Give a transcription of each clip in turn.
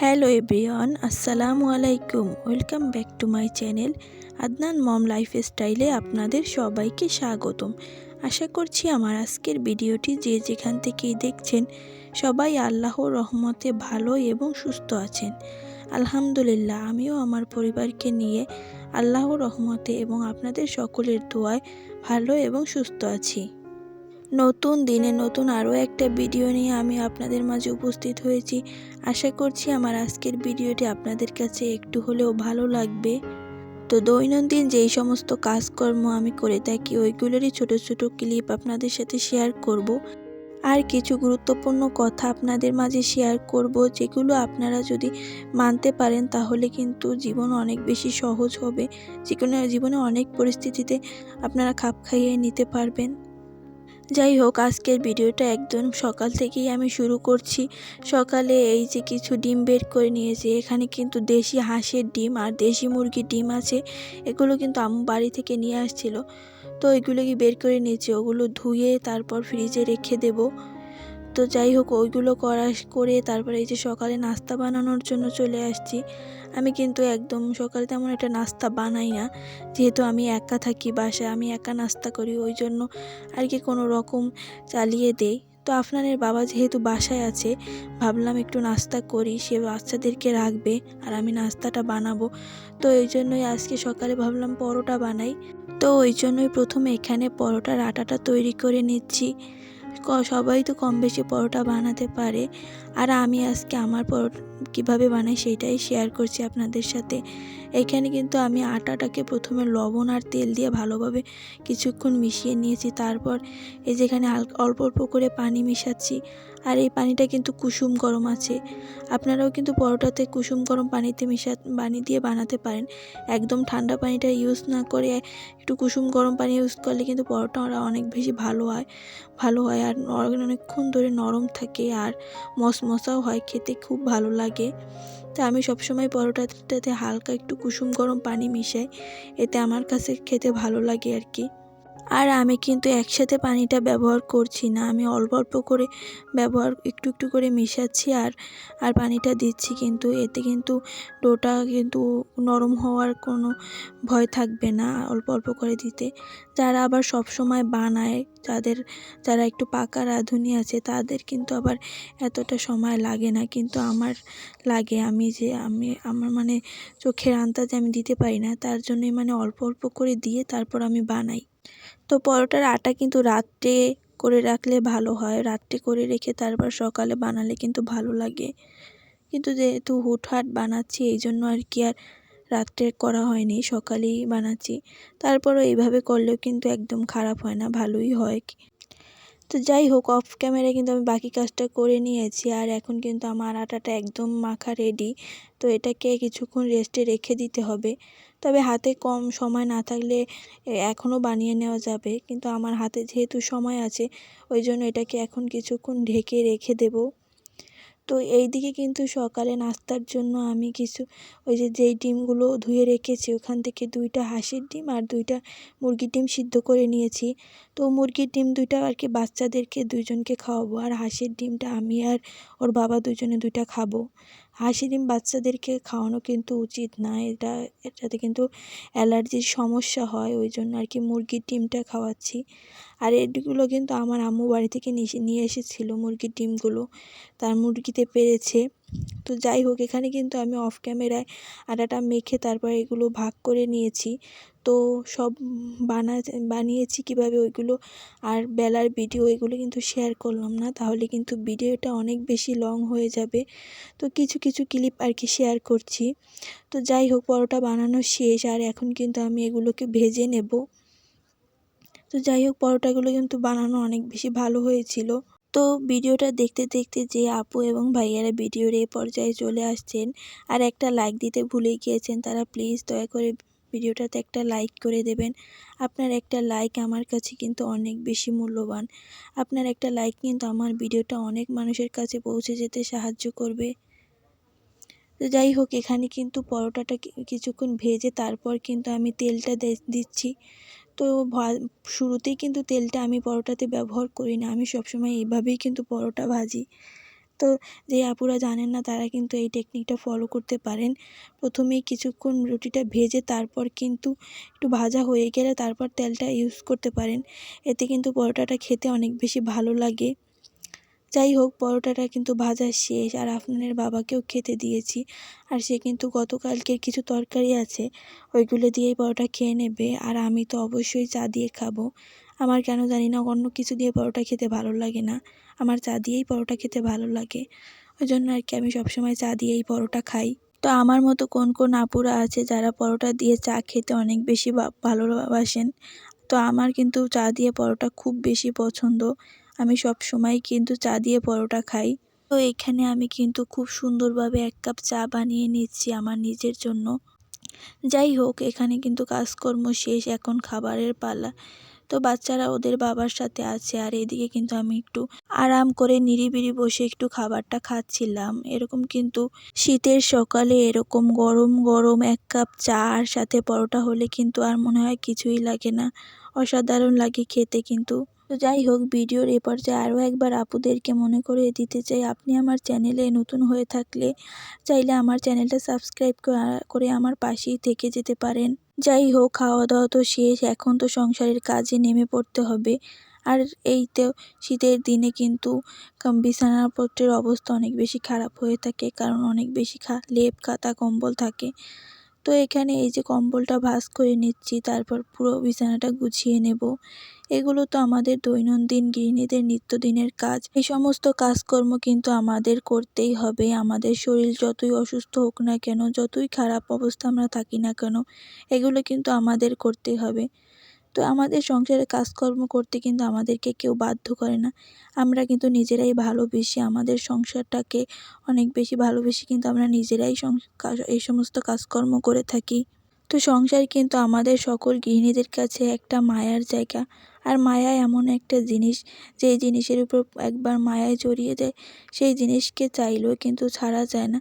Hello everyone, আসসালামু আলাইকুম। Welcome back to my channel Adnan mom life স্টাইলে আপনাদের সবাইকে স্বাগতম। আশা করছি আমার আজকের ভিডিওটি যে যেখান থেকেই দেখছেন, সবাই আল্লাহর রহমতে ভালো এবং সুস্থ আছেন। আলহামদুলিল্লাহ, আমিও আমার পরিবারকে নিয়ে আল্লাহর রহমতে এবং আপনাদের সকলের দোয়ায় ভালো এবং সুস্থ আছি। নতুন দিনে নতুন আরও একটা ভিডিও নিয়ে আমি আপনাদের মাঝে উপস্থিত হয়েছি। আশা করছি আমার আজকের ভিডিওটি আপনাদের কাছে একটু হলেও ভালো লাগবে। তো দৈনন্দিন যেই সমস্ত কাজকর্ম আমি করে থাকি, ওইগুলোরই ছোট ছোট ক্লিপ আপনাদের সাথে শেয়ার করব। আর কিছু গুরুত্বপূর্ণ কথা আপনাদের মাঝে শেয়ার করব, যেগুলো আপনারা যদি মানতে পারেন তাহলে কিন্তু জীবন অনেক বেশি সহজ হবে। যে কোনো জীবনে অনেক পরিস্থিতিতে আপনারা খাপ খাইয়ে নিতে পারবেন। যাই হোক, আজকের ভিডিওটা একদম সকাল থেকেই আমি শুরু করছি। সকালে এই যে কিছু ডিম বের করে নিয়েছি, এখানে কিন্তু দেশি হাঁসের ডিম আর দেশি মুরগির ডিম আছে। এগুলো কিন্তু আম্মু বাড়ি থেকে নিয়ে আসছিল। তো এগুলোকে বের করে নিয়েছি, ওগুলো ধুয়ে তারপর ফ্রিজে রেখে দেবো। তো যাই হোক, ওইগুলো করা করে তারপরে এই যে সকালে নাস্তা বানানোর জন্য চলে আসছি। আমি কিন্তু একদম সকালে তেমন একটা নাস্তা বানাই না। যেহেতু আমি একা থাকি বাসায়, আমি একা নাস্তা করি, ওই জন্য আর কি কোনো রকম চালিয়ে দেই। তো আপনাদের বাবা যেহেতু বাসায় আছে, ভাবলাম একটু নাস্তা করি, সে বাচ্চাদেরকে রাখবে আর আমি নাস্তাটা বানাবো। তো এই জন্যই আজকে সকালে ভাবলাম পরোটা বানাই। তো ওই জন্যই প্রথমে এখানে পরোটার আটাটা তৈরি করে নিচ্ছি। সবাই তো কম বেশি পরোটা বানাতে পারে। আর আমি আজকে আমার পরোটা কীভাবে বানাই সেটাই শেয়ার করছি আপনাদের সাথে। এখানে কিন্তু আমি আটাটাকে প্রথমে লবণ আর তেল দিয়ে ভালোভাবে কিছুক্ষণ মিশিয়ে নিয়েছি। তারপর এই যেখানে অল্প অল্প করে পানি মিশাচ্ছি আর এই পানিটা কিন্তু কুসুম গরম আছে। আপনারাও কিন্তু পরোটাতে কুসুম গরম পানিতে মিশা পানি দিয়ে বানাতে পারেন। একদম ঠান্ডা পানিটা ইউজ না করে একটু কুসুম গরম পানি ইউজ করলে কিন্তু পরোটা অনেক বেশি ভালো হয়। ভালো হয় আর অনেকক্ষণ ধরে নরম থাকে আর মশমশাও হয় খেতে, খুব ভালো লাগে। তা আমি সবসময় পরোটাটাতে হালকা একটু কুসুম গরম পানি মিশাই, এতে আমার কাছে খেতে ভালো লাগে আর কি। আর আমি কিন্তু একসাথে পানিটা ব্যবহার করছি না। আমি অল্প অল্প করে ব্যবহার, একটু একটু করে মিশাচ্ছি আর আর পানিটা দিচ্ছি কিন্তু। এতে কিন্তু ডোটা কিন্তু নরম হওয়ার কোনো ভয় থাকবে না অল্প অল্প করে দিতে। যারা আবার সব সময় বানায়, যাদের, যারা একটু পাকা রাঁধুনি আছে, তাদের কিন্তু আবার এতটা সময় লাগে না। কিন্তু আমার লাগে, আমি যে, আমি, আমার মানে চোখের আন্দাজ আমি দিতে পারি না। তার জন্যই মানে অল্প অল্প করে দিয়ে তারপর আমি বানাই। তো পরোটার আটা কিন্তু রাত্রে করে রাখলে ভালো হয়। রাত্রে করে রেখে তারপর সকালে বানালে কিন্তু ভালো লাগে। কিন্তু যেহেতু হুটহাট বানাচ্ছি, এই জন্য আর কি আর রাত্রে করা হয়নি, সকালেই বানাচ্ছি। তারপরও এইভাবে করলেও কিন্তু একদম খারাপ হয় না, ভালোই হয়। তো যাই হোক অফ ক্যামেরায় কিন্তু আমি বাকি কাজটা করে নিয়েছি। আর এখন কিন্তু আমার আটাটা একদম মাখা রেডি তো এটাকে কিছুক্ষণ রেস্টে রেখে দিতে হবে। তবে হাতে কম সময় না থাকলে এখনও বানিয়ে নেওয়া যাবে। কিন্তু আমার হাতে যেহেতু সময় আছে, ওই জন্য এটাকে এখন কিছুক্ষণ ঢেকে রেখে দেবো। তো এই দিকে কিন্তু সকালে নাস্তার জন্য আমি কিছু, ওই যে যেই ডিমগুলো ধুয়ে রেখেছি, ওখান থেকে দুইটা হাঁসের ডিম আর দুইটা মুরগির ডিম সিদ্ধ করে নিয়েছি। তো মুরগির ডিম দুইটা আর কি বাচ্চাদেরকে দুজনকে খাওয়াবো, আর হাঁসের ডিমটা আমি আর ওর বাবা দুজনে দুইটা খাব। হাঁসের ডিম বাচ্চাদেরকে খাওয়ানো কিন্তু উচিত না। এটা, এটাতে কিন্তু অ্যালার্জির সমস্যা হয় ওই জন্য আর কি মুরগির ডিমটা খাওয়াচ্ছি। আর এগুলো কিন্তু আমার আম্মু বাড়ি থেকে নিয়ে এসেছিল মুরগির ডিমগুলো। তার মুরগিতে পেরেছে। তো যাই হোক, এখানে কিন্তু আমি অফ ক্যামেরায় আটাটা মেখে তারপর এগুলো ভাগ করে নিয়েছি। তো সব বানা বানিয়েছি কীভাবে ওইগুলো। আর বেলার ভিডিও এগুলো কিন্তু শেয়ার করলাম না, তাহলে কিন্তু ভিডিওটা অনেক বেশি লং হয়ে যাবে। তো কিছু কিছু ক্লিপ আর কি শেয়ার করছি। তো যাই হোক, পরোটা বানানো শেষ, আর এখন কিন্তু আমি এগুলোকে ভেজে নেব। তো যাই হোক, পরোটাগুলো কিন্তু বানানো অনেক বেশি ভালো হয়েছিল। তো ভিডিওটা দেখতে দেখতে যে আপু এবং ভাইয়ারা ভিডিওর এই পর্যায়ে চলে আসছেন আর একটা লাইক দিতে ভুলে গিয়েছেন, তারা প্লিজ দয়া করে ভিডিওটাতে একটা লাইক করে দেবেন। আপনার একটা লাইক আমার কাছে কিন্তু অনেক বেশি মূল্যবান। আপনার একটা লাইক কিন্তু আমার ভিডিওটা অনেক মানুষের কাছে পৌঁছে যেতে সাহায্য করবে। তো যাই হোক, এখানে কিন্তু পরোটাটা কিছুক্ষণ ভেজে তারপর কিন্তু আমি তেলটা দিচ্ছি। তো শুরুতেই কিন্তু তেলটা আমি পরোটাতে ব্যবহার করি না। আমি সবসময় এইভাবেই কিন্তু পরোটা ভাজি। তো যে আপুরা জানেন না, তারা কিন্তু এই টেকনিকটা ফলো করতে পারেন। প্রথমেই কিছুক্ষণ রুটিটা ভেজে তারপর কিন্তু একটু ভাজা হয়ে গেলে তারপর তেলটা ইউজ করতে পারেন। এতে কিন্তু পরোটাটা খেতে অনেক বেশি ভালো লাগে। যাই হোক, পরোটাটা কিন্তু ভাজা শেষ। আর আপনার বাবাকেও খেতে দিয়েছি। আর সে কিন্তু গতকালকের কিছু তরকারি আছে, ওইগুলো দিয়েই পরোটা খেয়ে নেবে। আর আমি তো অবশ্যই চা দিয়ে খাব। আমার কেন জানি না, অন্য কিছু দিয়ে পরোটা খেতে ভালো লাগে না। আমার চা দিয়েই পরোটা খেতে ভালো লাগে। ওই জন্য আর কি আমি সবসময় চা দিয়েই পরোটা খাই। তো আমার মতো কোন কোন আপুরা আছে, যারা পরোটা দিয়ে চা খেতে অনেক বেশি ভালোবাসেন? তো আমার কিন্তু চা দিয়ে পরোটা খুব বেশি পছন্দ। আমি সব সময় কিন্তু চা দিয়ে পরোটা খাই। তো এখানে আমি কিন্তু খুব সুন্দরভাবে এক কাপ চা বানিয়ে নিচ্ছি আমার নিজের জন্য। যাই হোক, এখানে কিন্তু কাজকর্ম শেষ, এখন খাবারের পালা। তো বাচ্চারা ওদের বাবার সাথে আছে, আর এদিকে কিন্তু আমি একটু আরাম করে নিরিবিরি বসে একটু খাবারটা খাচ্ছিলাম। এরকম কিন্তু শীতের সকালে এরকম গরম গরম এক কাপ চা আর সাথে পরোটা হলে কিন্তু আর মনে হয় কিছুই লাগে না। অসাধারণ লাগে খেতে কিন্তু। তো যাই হোক, ভিডিওর এ পর্যায়ে আরও একবার আপুদেরকে মনে করে দিতে চাই, আপনি আমার চ্যানেলে নতুন হয়ে থাকলে চাইলে আমার চ্যানেলটা সাবস্ক্রাইব করে আমার পাশেই থেকে যেতে পারেন। যাই হোক খাওয়া দাওয়া তো শেষ, এখন তো সংসারের কাজে নেমে পড়তে হবে। আর এই তো শীতের দিনে কিন্তু বিছানাপত্রের অবস্থা অনেক বেশি খারাপ হয়ে থাকে, কারণ অনেক বেশি খা, লেপ, খাতা, কম্বল থাকে। তো এখানে এই যে কম্বলটা ভাস করে নিচ্ছি, তারপর পুরো বিছানাটা গুছিয়ে নেব। এগুলো তো আমাদের দৈনন্দিন গৃহিণীদের নিত্যদিনের কাজ। এই সমস্ত কাজকর্ম কিন্তু আমাদের করতেই হবে। আমাদের শরীর যতই অসুস্থ হোক না কেন, যতই খারাপ অবস্থা আমরা থাকি না কেন, এগুলো কিন্তু আমাদের করতেই হবে। তো আমাদের সংসারে কাজকর্ম করতে কিন্তু আমাদেরকে কেউ বাধ্য করে না। আমরা কিন্তু নিজেরাই ভালোবেসে আমাদের সংসারটাকে অনেক বেশি ভালোবেসে কিন্তু আমরা নিজেরাই এই সমস্ত কাজকর্ম করে থাকি। তো সংসার কিন্তু আমাদের সকল গৃহিণীদের কাছে একটা মায়ার জায়গা। আর মায়া এমন একটা জিনিস যেই জিনিসের উপর একবার মায়ায় জড়িয়ে দেয় সেই জিনিসকে চাইলেও কিন্তু ছাড়া যায় না।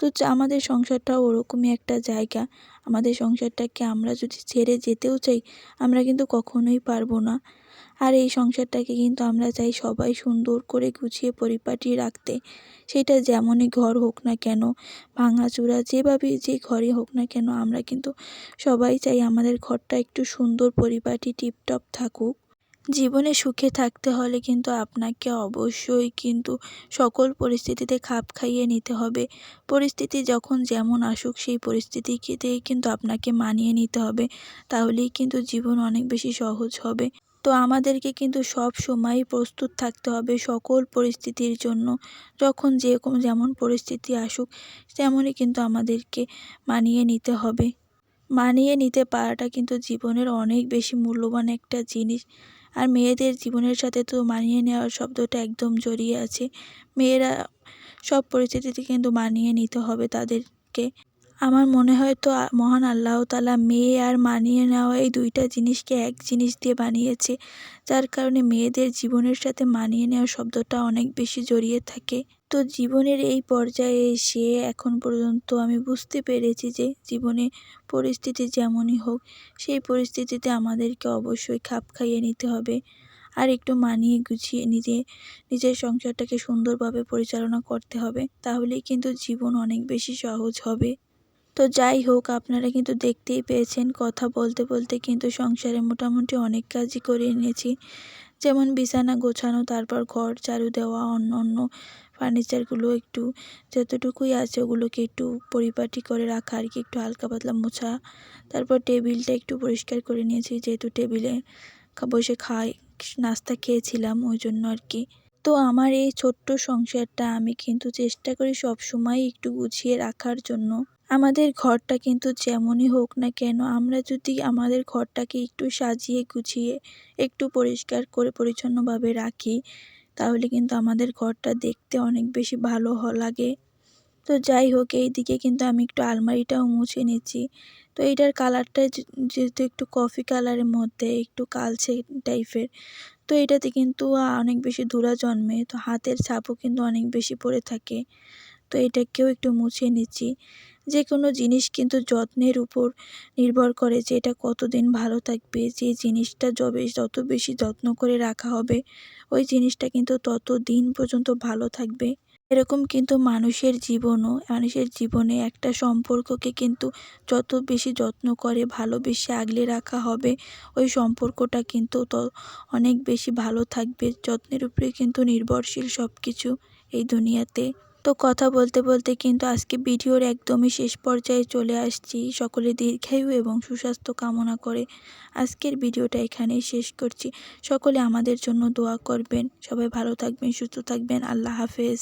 তো আমাদের সংসারটাও ওরকমই একটা জায়গা। আমাদের সংসারটাকে আমরা যদি ছেড়ে যেতেও চাই, আমরা কিন্তু কখনোই পারব না। আর এই সংসারটাকে কিন্তু আমরা চাই সবাই সুন্দর করে গুছিয়ে পরিপাটি রাখতে। সেটা যেমনই ঘর হোক না কেন, ভাঙাচুরা যেভাবে যে ঘরে হোক না কেন, আমরা কিন্তু সবাই চাই আমাদের ঘরটা একটু সুন্দর পরিপাটি, টিপটপ থাকুক। জীবনে সুখে থাকতে হলে কিন্তু আপনাকে অবশ্যই কিন্তু সকল পরিস্থিতিতে খাপ খাইয়ে নিতে হবে। পরিস্থিতি যখন যেমন আসুক, সেই পরিস্থিতিকেতেই কিন্তু আপনাকে মানিয়ে নিতে হবে। তাহলেই কিন্তু জীবন অনেক বেশি সহজ হবে। তো আমাদেরকে কিন্তু সব সময় প্রস্তুত থাকতে হবে সকল পরিস্থিতির জন্য। যখন যে যেমন পরিস্থিতি আসুক, তেমনই কিন্তু আমাদেরকে মানিয়ে নিতে হবে। মানিয়ে নিতে পারাটা কিন্তু জীবনের অনেক বেশি মূল্যবান একটা জিনিস। আর মেয়েদের জীবনের সাথে তো মানিয়ে নেওয়ার শব্দটা একদম জড়িয়ে আছে। মেয়েরা সব পরিস্থিতিতে কিন্তু মানিয়ে নিতে হবে তাদেরকে। আমার মনে হয় তো মহান আল্লাহ তালা মেয়ে আর মানিয়ে নেওয়া এই দুইটা জিনিসকে এক জিনিস দিয়ে বানিয়েছে। যার কারণে মেয়েদের জীবনের সাথে মানিয়ে নেওয়া শব্দটা অনেক বেশি জড়িয়ে থাকে। তো জীবনের এই পর্যায়ে এসে এখন পর্যন্ত আমি বুঝতে পেরেছি যে জীবনে পরিস্থিতি যেমনই হোক, সেই পরিস্থিতিতে আমাদেরকে অবশ্যই খাপ খাইয়ে নিতে হবে। আর একটু মানিয়ে গুছিয়ে নিজে, নিজের সংসারটাকে সুন্দরভাবে পরিচালনা করতে হবে, তাহলেই কিন্তু জীবন অনেক বেশি সহজ হবে। তো যাই হোক, আপনারা কিন্তু দেখতেই পেয়েছেন, কথা বলতে বলতে কিন্তু সংসারে মোটামুটি অনেক কাজই করে এনেছি। যেমন বিছানা গোছানো, তারপর ঘর, ঝাড়ু দেওয়া, অন্য অন্য ফার্নিচারগুলো একটু যতটুকুই আছে ওগুলোকে একটু পরিপাটি করে রাখা, আর কি একটু হালকা পাতলা মোছা। তারপর টেবিলটা একটু পরিষ্কার করে নিয়েছি, যেহেতু টেবিলে বসে খাই, নাস্তা খেয়েছিলাম ওই জন্য আর কি। তো আমার এই ছোট্ট সংসারটা আমি কিন্তু চেষ্টা করি সব সময় একটু গুছিয়ে রাখার জন্য। আমাদের ঘরটা কিন্তু যেমনই হোক না কেন, আমরা যদি আমাদের ঘরটাকে একটু সাজিয়ে গুছিয়ে, একটু পরিষ্কার করে পরিচ্ছন্নভাবে রাখি, তাহলে কিন্তু আমাদের ঘরটা দেখতে অনেক বেশি ভালো লাগে। তো যাই হোক এই দিকে কিন্তু আমি একটু আলমারিটাও মুছে নিচ্ছি। তো এইটার কালারটা যেহেতু একটু কফি কালারের মধ্যে, একটু কালচে টাইপের, তো এটাতে কিন্তু অনেক বেশি ধুলা জন্মে, তো হাতের ছাপও কিন্তু অনেক বেশি পড়ে থাকে। তো এটাকেও একটু মুছে নিচ্ছি। যে কোনো জিনিস কিন্তু যত্নের উপর নির্ভর করে যে এটা কতদিন ভালো থাকবে, যে জিনিসটা যবে, যত বেশি যত্ন করে রাখা হবে, ওই জিনিসটা কিন্তু তত দিন পর্যন্ত ভালো থাকবে। এরকম কিন্তু মানুষের জীবনও, মানুষের জীবনে একটা সম্পর্ককে কিন্তু যত বেশি যত্ন করে ভালোবেসে আগলে রাখা হবে, ওই সম্পর্কটা কিন্তু অনেক বেশি ভালো থাকবে। যত্নের উপরে কিন্তু নির্ভরশীল সব কিছু এই দুনিয়াতে। তো কথা বলতে বলতে কিন্তু আজকে ভিডিওর একদমই শেষ পর্যায়ে চলে আসছি। সকলে দীর্ঘায়ু এবং সুস্বাস্থ্য কামনা করে আজকের ভিডিওটা এখানেই শেষ করছি। সকলে আমাদের জন্য দোয়া করবেন। সবাই ভালো থাকবেন, সুস্থ থাকবেন। আল্লাহ হাফেজ।